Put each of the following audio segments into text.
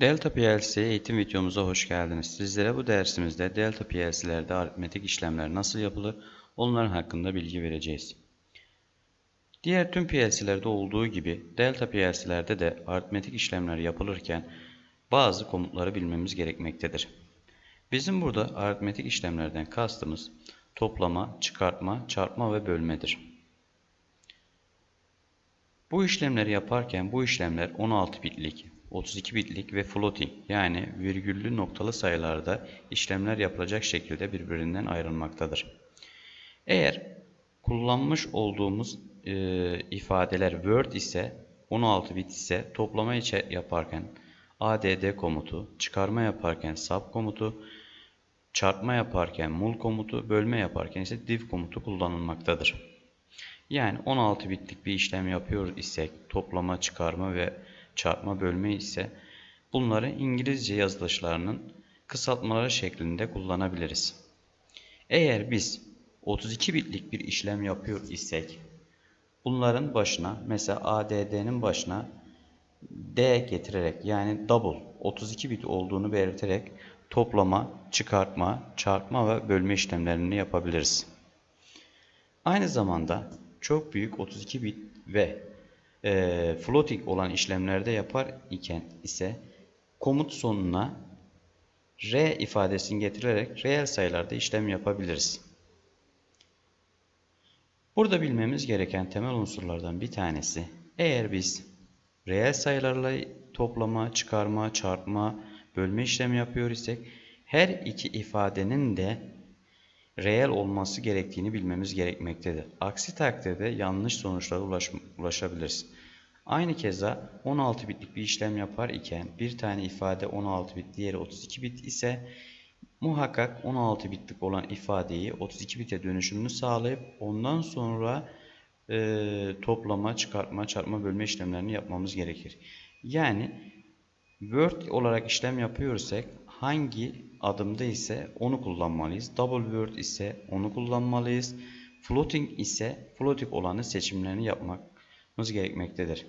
Delta PLC eğitim videomuza hoş geldiniz. Sizlere bu dersimizde Delta PLC'lerde aritmetik işlemler nasıl yapılır, onların hakkında bilgi vereceğiz. Diğer tüm PLC'lerde olduğu gibi Delta PLC'lerde de aritmetik işlemler yapılırken bazı komutları bilmemiz gerekmektedir. Bizim burada aritmetik işlemlerden kastımız toplama, çıkartma, çarpma ve bölmedir. Bu işlemleri yaparken bu işlemler 16 bitlik, 32 bitlik ve floating yani virgüllü noktalı sayılarda işlemler yapılacak şekilde birbirinden ayrılmaktadır. Eğer kullanmış olduğumuz e, ifadeler Word ise 16 bit ise toplama içe yaparken add komutu, çıkarma yaparken sub komutu, çarpma yaparken mul komutu, bölme yaparken ise div komutu kullanılmaktadır. Yani 16 bitlik bir işlem yapıyor isek toplama, çıkarma ve çarpma, bölme ise bunları İngilizce yazılışlarının kısaltmaları şeklinde kullanabiliriz. Eğer biz 32 bitlik bir işlem yapıyor isek bunların başına mesela ADD'nin başına D getirerek yani double 32 bit olduğunu belirterek toplama, çıkartma, çarpma ve bölme işlemlerini yapabiliriz. Aynı zamanda çok büyük 32 bit ve e, floating olan işlemlerde yapar iken ise komut sonuna R ifadesini getirerek reel sayılarda işlem yapabiliriz. Burada bilmemiz gereken temel unsurlardan bir tanesi eğer biz reel sayılarla toplama, çıkarma, çarpma, bölme işlemi yapıyor isek her iki ifadenin de reel olması gerektiğini bilmemiz gerekmektedir. Aksi takdirde yanlış sonuçlara ulaş, ulaşabiliriz. Aynı keza 16 bitlik bir işlem yapar iken bir tane ifade 16 bit diğeri 32 bit ise muhakkak 16 bitlik olan ifadeyi 32 bite dönüşümünü sağlayıp ondan sonra e, toplama, çıkartma, çarpma, bölme işlemlerini yapmamız gerekir. Yani Word olarak işlem yapıyorsak hangi adımda ise onu kullanmalıyız. Double Word ise onu kullanmalıyız. Floating ise floating olanı seçimlerini yapmamız gerekmektedir.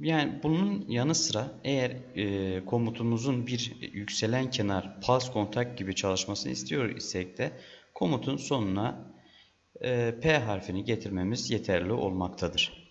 Yani bunun yanı sıra eğer e, komutumuzun bir yükselen kenar pulse kontak gibi çalışmasını istiyor isek de komutun sonuna e, P harfini getirmemiz yeterli olmaktadır.